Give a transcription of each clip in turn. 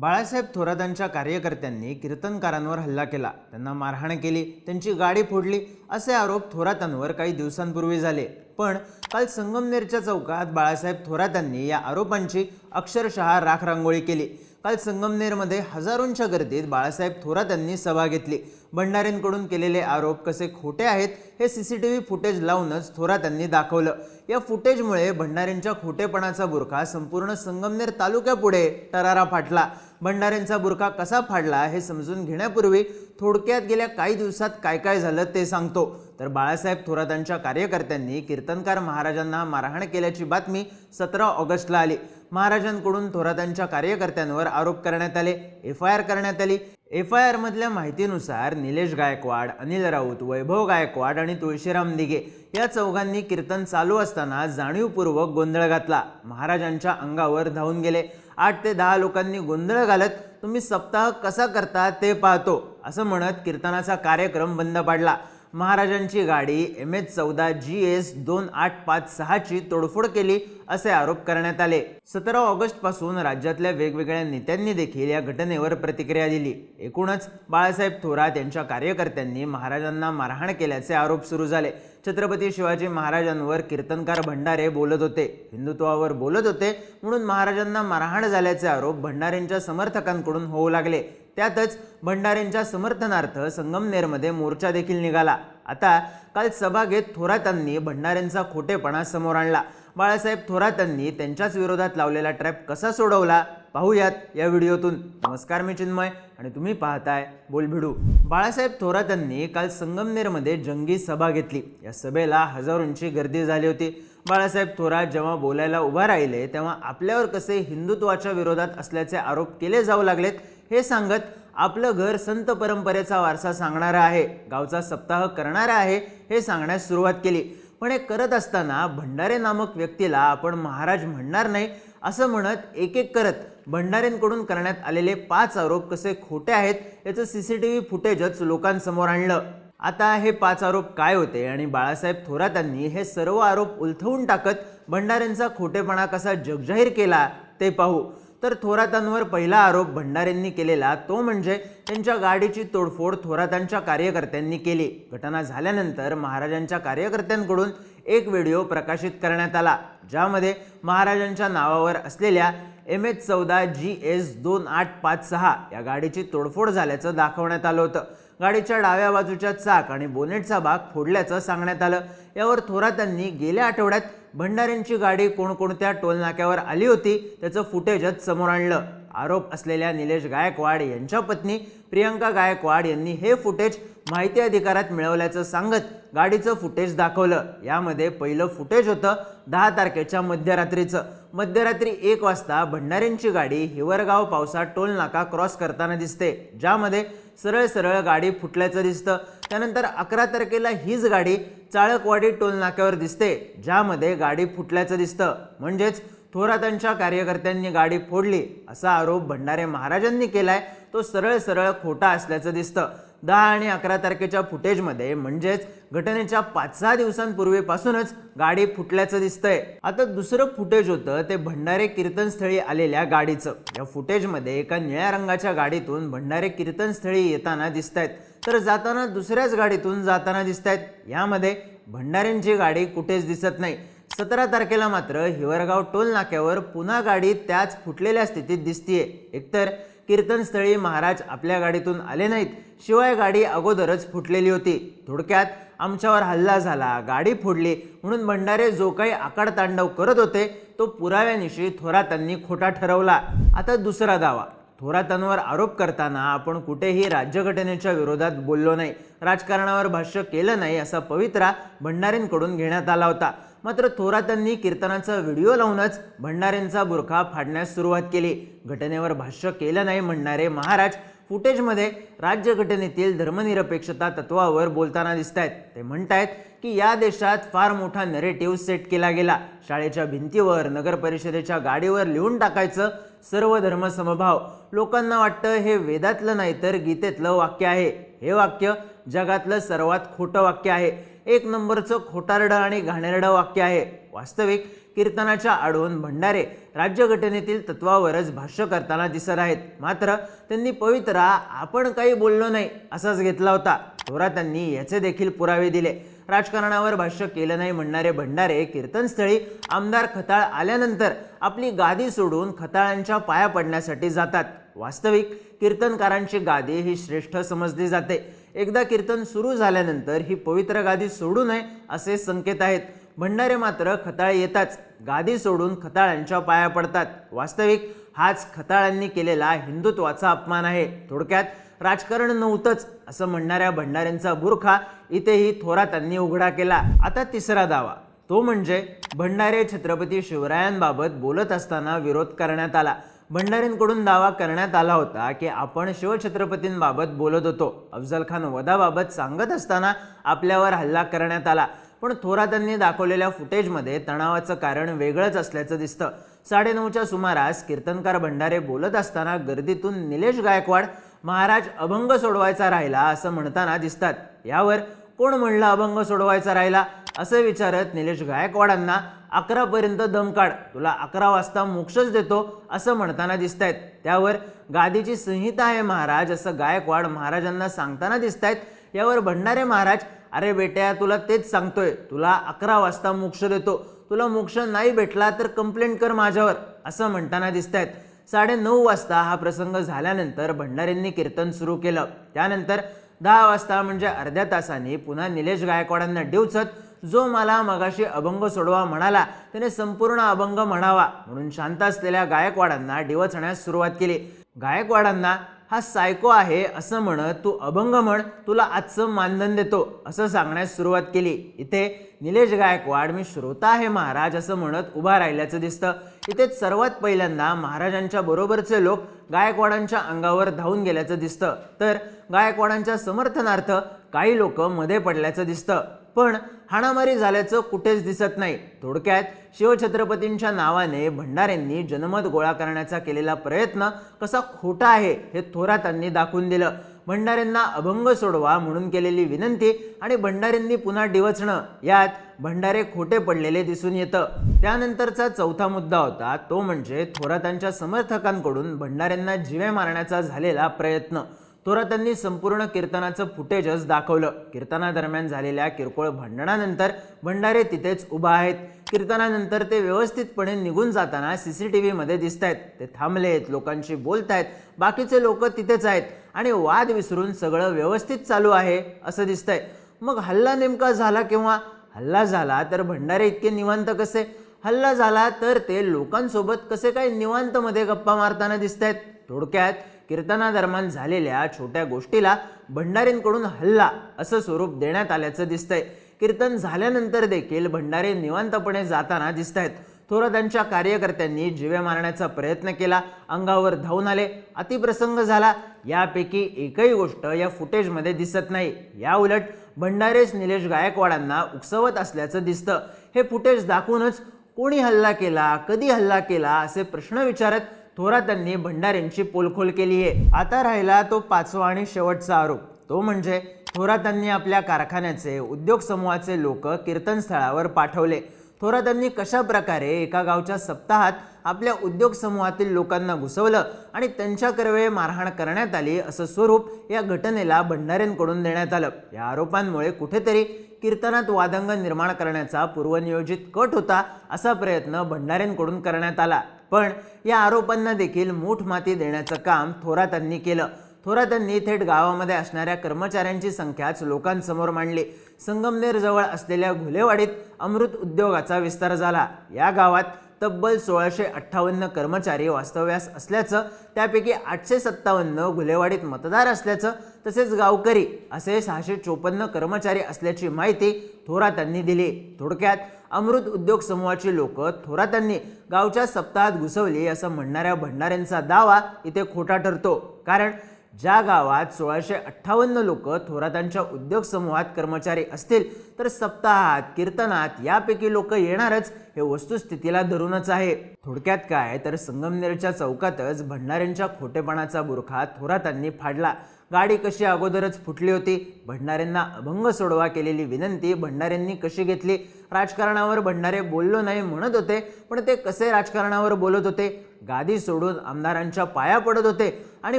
बाळासाहेब थोरातांच्या कार्यकर्त्यांनी कीर्तनकारांवर हल्ला केला. त्यांना मारहाण केली. त्यांची गाडी फोडली असे आरोप थोरातांवर काही दिवसांपूर्वी झाले. पण काल संगमनेरच्या चौकात बाळासाहेब थोरातांनी या आरोपांची अक्षरशः राखरांगोळी केली. काल संगमनेरमध्ये हजारोंच्या गर्दीत बाळासाहेब थोरातांनी सभा घेतली. भंडारेंकडून केलेले आरोप कसे खोटे आहेत हे C C T V footage लावूनच थोरातांनी दाखवलं. या फुटेजमुळे भंडारेंच्या खोटेपणाचा बुरखा संपूर्ण संगमनेर तालुक्यापुढे टरारा फाटला. भंडारेंचा बुरखा कसा फाडला हे समजून घेण्यापूर्वी थोडक्यात गेल्या काही दिवसात काय काय झालं ते सांगतो. तर बाळासाहेब थोरातांच्या कार्यकर्त्यांनी कीर्तनकार महाराजांना मारहाण केल्याची बातमी सतरा ऑगस्टला आली. महाराजांकडून थोरातांच्या कार्यकर्त्यांवर आरोप करण्यात आले. एफ आय आर करण्यात आली. एफ आय आरमधल्या माहितीनुसार निलेश गायकवाड अनिल राऊत वैभव गायकवाड आणि तुळशीराम दिघे या चौघांनी कीर्तन चालू असताना जाणीवपूर्वक गोंधळ घातला. महाराजांच्या अंगावर धावून गेले. आठ ते दहा लोकांनी गोंधळ घालत तुम्ही सप्ताह कसा करता ते पाहतो असं म्हणत कीर्तनाचा कार्यक्रम बंद पाडला. महाराजांची गाडी एम एच चौदा जी एस दोन आठ पाच सहाची तोडफोड केली असे आरोप करण्यात आले. सतरा ऑगस्टपासून राज्यातल्या वेगवेगळ्या नेत्यांनी देखील या घटनेवर प्रतिक्रिया दिली. एकूणच बाळासाहेब थोरात यांच्या कार्यकर्त्यांनी महाराजांना मारहाण केल्याचे आरोप सुरू झाले. छत्रपती शिवाजी महाराजांवर कीर्तनकार भंडारे बोलत होते. हिंदुत्वावर बोलत होते म्हणून महाराजांना मारहाण झाल्याचे आरोप भंडारेंच्या समर्थकांकडून होऊ लागले. त्यातच भंडारेंच्या समर्थनार्थ संगमनेरमध्ये मोर्चा देखील निघाला. आता काल सभा घेत थोरातांनी भंडारेंचा खोटेपणा समोर आणला. बाळासाहेब थोरातांनी त्यांच्याच विरोधात लावलेला ट्रॅप कसा सोडवला? पाहूयात या व्हिडिओतून. नमस्कार मी चिन्मय आणि तुम्ही पाहताय बोलभिडू. बाळासाहेब थोरातांनी काल संगमनेरमध्ये जंगी सभा घेतली. या सभेला हजारोंची गर्दी झाली होती. बाळासाहेब थोरात जेव्हा बोलायला उभा राहिले तेव्हा आपल्यावर कसे हिंदुत्वाच्या विरोधात असल्याचे आरोप केले जाऊ लागलेत हे सांगत आपलं घर संत परंपरेचा वारसा सांगणारा आहे गावचा सप्ताह करणारा आहे हे सांगण्यास सुरुवात केली. पण हे करत असताना भंडारे नामक व्यक्तीला आपण महाराज म्हणणार नाही असं म्हणत एक एक करत भंडारेंकडून करण्यात आलेले पाच आरोप कसे खोटे आहेत याचं सी सी टी व्ही फुटेजच लोकांसमोर आणलं. आता हे पाच आरोप काय होते आणि बाळासाहेब थोरातांनी हे सर्व आरोप उलथवून टाकत भंडारेंचा खोटेपणा कसा जगजाहीर केला ते पाहू. तर थोरातांवर पहिला आरोप भंडारेंनी केलेला तो म्हणजे त्यांच्या गाडीची तोडफोड थोरातांच्या कार्यकर्त्यांनी केली. घटना झाल्यानंतर महाराजांच्या कार्यकर्त्यांकडून एक व्हिडिओ प्रकाशित करण्यात आला ज्यामध्ये महाराजांच्या नावावर असलेल्या एम एच चौदा जी एस दोन आठ पाच सहा या गाडीची तोडफोड झाल्याचं दाखवण्यात आलं होतं. गाडीच्या डाव्या बाजूच्या चाक आणि बोनेटचा भाग फोडल्याचं सांगण्यात आलं. यावर थोरातांनी गेल्या आठवड्यात भंडाऱ्यांची गाडी कोणकोणत्या टोलनाक्यावर आली होती त्याचं फुटेजच समोर आणलं. आरोप असलेल्या निलेश गायकवाड यांच्या पत्नी प्रियंका गायकवाड यांनी हे फुटेज माहिती अधिकारात मिळवल्याचं सांगत गाडीचं फुटेज दाखवलं. यामध्ये पहिलं फुटेज होतं दहा तारखेच्या मध्यरात्रीचं. मध्यरात्री एक वाजता भंडाऱ्यांची गाडी हिवरगाव पावसात टोल नाका क्रॉस करताना दिसते ज्यामध्ये सरळ सरळ गाडी फुटल्याचं दिसतं. त्यानंतर अकरा तारखेला हीच गाडी चाळकवाडी टोल नाक्यावर दिसते ज्यामध्ये गाडी फुटल्याचं दिसतं. म्हणजेच थोरातांच्या कार्यकर्त्यांनी गाडी फोडली असा आरोप भंडारे महाराजांनी केलाय. तो सरळ सरळ खोटा असल्याचं दिसतं. दहा आणि अकरा तारखेच्या फुटेजमध्ये म्हणजेच घटनेच्या पाच सहा दिवसांपूर्वीपासूनच गाडी फुटल्याचं दिसतंय. आता दुसरं फुटेज होतं ते भंडारे कीर्तनस्थळी आलेल्या गाडीचं. या फुटेजमध्ये एका निळ्या रंगाच्या गाडीतून भंडारे कीर्तनस्थळी येताना दिसत आहेत तर जाताना दुसऱ्याच गाडीतून जाताना दिसत आहेत यामध्ये भंडाऱ्यांची गाडी कुठेच दिसत नाही. सतरा तारखेला मात्र हिवरगाव टोल नाक्यावर पुन्हा गाडी त्याच फुटलेल्या स्थितीत दिसतीये. एकतर कीर्तनस्थळी महाराज आपल्या गाडीतून आले नाहीत. शिवाय गाडी अगोदरच फुटलेली होती. थोडक्यात आमच्यावर हल्ला झाला. गाडी फोडली. म्हणून भंडारे जो काही आकाड तांडव करत होते तो पुराव्यानिशी थोरातांनी खोटा ठरवला. आता दुसरा दावा. थोरातांवर आरोप करताना आपण कुठेही राज्यघटनेच्या विरोधात बोललो नाही. राजकारणावर भाष्य केलं नाही असा पवित्रा भंडारेंकडून घेण्यात आला होता. मात्र थोरातांनी कीर्तनाचा व्हिडिओ लावूनच भंडाऱ्यांचा बुरखा फाडण्यास सुरुवात केली. घटनेवर भाष्य केलं नाही म्हणणारे महाराज फुटेजमध्ये राज्यघटनेतील धर्मनिरपेक्षता तत्वावर बोलताना दिसत आहेत ते म्हणतायत की या देशात फार मोठा नरेटिव्ह सेट केला गेला. शाळेच्या भिंतीवर नगर परिषदेच्या गाडीवर लिहून टाकायचं सर्व धर्मसमभाव लोकांना वाटतं हे वेदातलं नाही तर गीतेतलं वाक्य आहे. हे वाक्य जगातलं सर्वात खोटं वाक्य आहे. एक नंबरचं खोटारडं आणि घाणेरडं वाक्य आहे. वास्तविक कीर्तनाच्या आडून भंडारे राज्यघटनेतील तत्वावरच भाष्य करताना दिसत आहेत. मात्र त्यांनी पवित्रा आपण काही बोललो नाही असाच घेतला होता. थोरातांनी याचे देखील पुरावे दिले. राजकारणावर भाष्य केलं नाही म्हणणारे भंडारे कीर्तनस्थळी आमदार खताळ आल्यानंतर आपली गादी सोडून खताळांच्या पाया पडण्यासाठी जातात. वास्तविक कीर्तनकारांची गादी ही श्रेष्ठ समजली जाते. एकदा कीर्तन सुरू झाल्यानंतर ही पवित्र गादी सोडू नये असे संकेत आहेत. भंडारे मात्र खताळ येताच गादी सोडून खताळांच्या पाया पडतात. वास्तविक हाच खताळांनी केलेला हिंदुत्वाचा अपमान आहे. थोडक्यात राजकारण नव्हतंच असं म्हणणाऱ्या भंडाऱ्यांचा बुरखा इथेही थोरातांनी उघडा केला. आता तिसरा दावा तो म्हणजे भंडारे छत्रपती शिवरायांबाबत बोलत असताना विरोध करण्यात आला. भंडारींकडून दावा करण्यात आला होता की आपण शिवछत्रपतींबाबत बोलत होतो. अफजल खान वधाबाबत सांगत असताना आपल्यावर हल्ला करण्यात आला. पण थोरातांनी दाखवलेल्या फुटेजमध्ये तणावाचं कारण वेगळंच असल्याचं दिसतं. साडेनऊच्या सुमारास कीर्तनकार भंडारे बोलत असताना गर्दीतून निलेश गायकवाड महाराज अभंग सोडवायचा राहिला असं म्हणताना दिसतात. यावर कोण म्हणलं अभंग सोडवायचा राहिला असं विचारत निलेश गायकवाडांना अकरापर्यंत दम काढ. तुला अकरा वाजता मोक्षच देतो असं म्हणताना दिसत आहेत त्यावर गादीची संहिता आहे महाराज असं गायकवाड महाराजांना सांगताना दिसत आहेत यावर भंडारे महाराज अरे बेट्या तुला तेच सांगतोय. तुला अकरा वाजता मोक्ष देतो. तुला मोक्ष नाही भेटला तर कंप्लेंट कर माझ्यावर असं म्हणताना दिसत आहेत साडे नऊ वाजता हा प्रसंग झाल्यानंतर भंडारींनी कीर्तन सुरू केलं. त्यानंतर दहा वाजता म्हणजे अर्ध्या तासाने पुन्हा निलेश गायकवाडांना डिवचत जो मला मगाशी अभंग सोडवा म्हणाला त्याने संपूर्ण अभंग म्हणावा म्हणून शांत असलेल्या गायकवाडांना डिवचण्यास सुरुवात केली. गायकवाडांना हा सायको आहे असं म्हणत तू अभंग म्हण तुला आजचं मानधन देतो असं सांगण्यास सुरुवात केली. इथे निलेश गायकवाड मी श्रोता आहे महाराज असं म्हणत उभा राहिल्याचं दिसतं. इथेच सर्वात पहिल्यांदा महाराजांच्या बरोबरचे लोक गायकवाडांच्या अंगावर धावून गेल्याचं दिसतं. तर गायकवाडांच्या समर्थनार्थ काही लोक मध्ये पडल्याचं दिसतं. पण हाणामारी झाल्याचं कुठेच दिसत नाही. थोडक्यात शिवछत्रपतींच्या नावाने भंडारेंनी जनमत गोळा करण्याचा केलेला प्रयत्न कसा खोटा आहे हे थोरातांनी दाखवून दिलं. भंडारेंना अभंग सोडवा म्हणून केलेली विनंती आणि भंडारेंनी पुन्हा डिवचणं यात भंडारे खोटे पडलेले दिसून येतं. त्यानंतरचा चौथा मुद्दा होता तो म्हणजे थोरातांच्या समर्थकांकडून भंडारेंना जिवे मारण्याचा झालेला प्रयत्न. थोरातांनी संपूर्ण कीर्तनाचं फुटेजच दाखवलं. कीर्तनादरम्यान झालेल्या किरकोळ भांडणानंतर भंडारे तिथेच उभा आहेत. कीर्तनानंतर ते व्यवस्थितपणे निघून जाताना सी सी टी व्हीमध्ये दिसत आहेत ते थांबलेत लोकांशी बोलत आहेत बाकीचे लोक तिथेच आहेत आणि वाद विसरून सगळं व्यवस्थित चालू आहे असं दिसतंय. मग हल्ला नेमका झाला किंवा हल्ला झाला तर भंडारे इतके निवांत कसे? हल्ला झाला तर ते लोकांसोबत कसे काय निवांतमध्ये गप्पा मारताना दिसत आहेत थोडक्यात कीर्तनादरम्यान झालेल्या छोट्या गोष्टीला भंडारींकडून हल्ला असं स्वरूप देण्यात आल्याचं दिसतंय. कीर्तन झाल्यानंतर देखील भंडारे निवांतपणे जाताना दिसत आहेत थोरातांच्या कार्यकर्त्यांनी जिवे मारण्याचा प्रयत्न केला. अंगावर धावून आले. अतिप्रसंग झाला. यापैकी एकही गोष्ट या फुटेजमध्ये दिसत नाही. या उलट भंडारेच निलेश गायकवाडांना उकसवत असल्याचं दिसतं. हे फुटेज दाखवूनच कोणी हल्ला केला कधी हल्ला केला असे प्रश्न विचारत थोरातांनी भंडारेंची पोलखोल केली आहे. आता राहिला तो पाचवा आणि शेवटचा आरोप. तो म्हणजे थोरातांनी आपल्या कारखान्याचे उद्योग समूहाचे लोक कीर्तनस्थळावर पाठवले. थोरातांनी कशा प्रकारे एका गावच्या सप्ताहात आपल्या उद्योग समूहातील लोकांना घुसवलं आणि त्यांच्या कर्वे मारहाण करण्यात आली असं स्वरूप या घटनेला भंडारेंकडून देण्यात आलं. या आरोपांमुळे कुठेतरी कीर्तनात वादंग निर्माण करण्याचा पूर्वनियोजित कट होता असा प्रयत्न भंडारेंकडून करण्यात आला. पण या आरोपांना देखील मूठ माती देण्याचं काम थोरातांनी केलं. थोरातांनी थेट गावामध्ये असणाऱ्या कर्मचाऱ्यांची संख्याच लोकांसमोर मांडली. संगमनेरजवळ असलेल्या घुलेवाडीत अमृत उद्योगाचा विस्तार झाला. या गावात तब्बल सोळाशे अठ्ठावन्न कर्मचारी वास्तव्यास असल्याचं त्यापैकी आठशे सत्तावन्न घुलेवाडीत मतदार असल्याचं तसेच गावकरी असे सहाशे चोपन्न कर्मचारी असल्याची माहिती थोरातांनी दिली. थोडक्यात अमृत उद्योग समूहाची लोक थोरातांनी गावच्या सप्ताहात घुसवली असं म्हणणाऱ्या भंडाऱ्यांचा दावा इथे खोटा ठरतो. कारण ज्या गावात सोळाशे अठ्ठावन्न लोक थोरातांच्या उद्योग समूहात कर्मचारी असतील तर सप्ताहात कीर्तनात यापैकी लोक येणारच हे वस्तुस्थितीला धरूनच आहे. थोडक्यात काय? तर संगमनेरच्या चौकातच भंडाऱ्यांच्या खोटेपणाचा बुरखा थोरातांनी फाडला. गाडी कशी अगोदरच फुटली होती? भंडाऱ्यांना अभंग सोडवा केलेली विनंती भंडाऱ्यांनी कशी घेतली? राजकारणावर भंडारे बोललो नाही म्हणत होते पण ते कसे राजकारणावर बोलत होते? गादी सोडून आमदारांच्या पाया पडत होते. आणि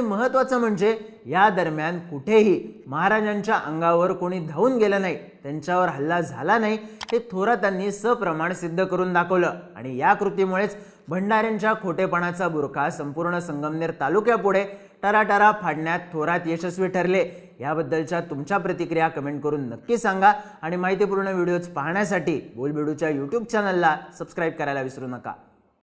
महत्त्वाचं म्हणजे या दरम्यान कुठेही महाराजांच्या अंगावर कोणी धावून गेलं नाही त्यांच्यावर हल्ला झाला नाही हे थोरातांनी सप्रमाण सिद्ध करून दाखवलं. आणि या कृतीमुळेच भंडाऱ्यांच्या खोटेपणाचा बुरखा संपूर्ण संगमनेर तालुक्यापुढे टराटरा फाडण्यात थोरात यशस्वी ठरले. याबद्दलच्या तुमच्या प्रतिक्रिया कमेंट करून नक्की सांगा आणि माहितीपूर्ण व्हिडिओज पाहण्यासाठी बोलबिडूच्या यूट्यूब चॅनलला सबस्क्राईब करायला विसरू नका.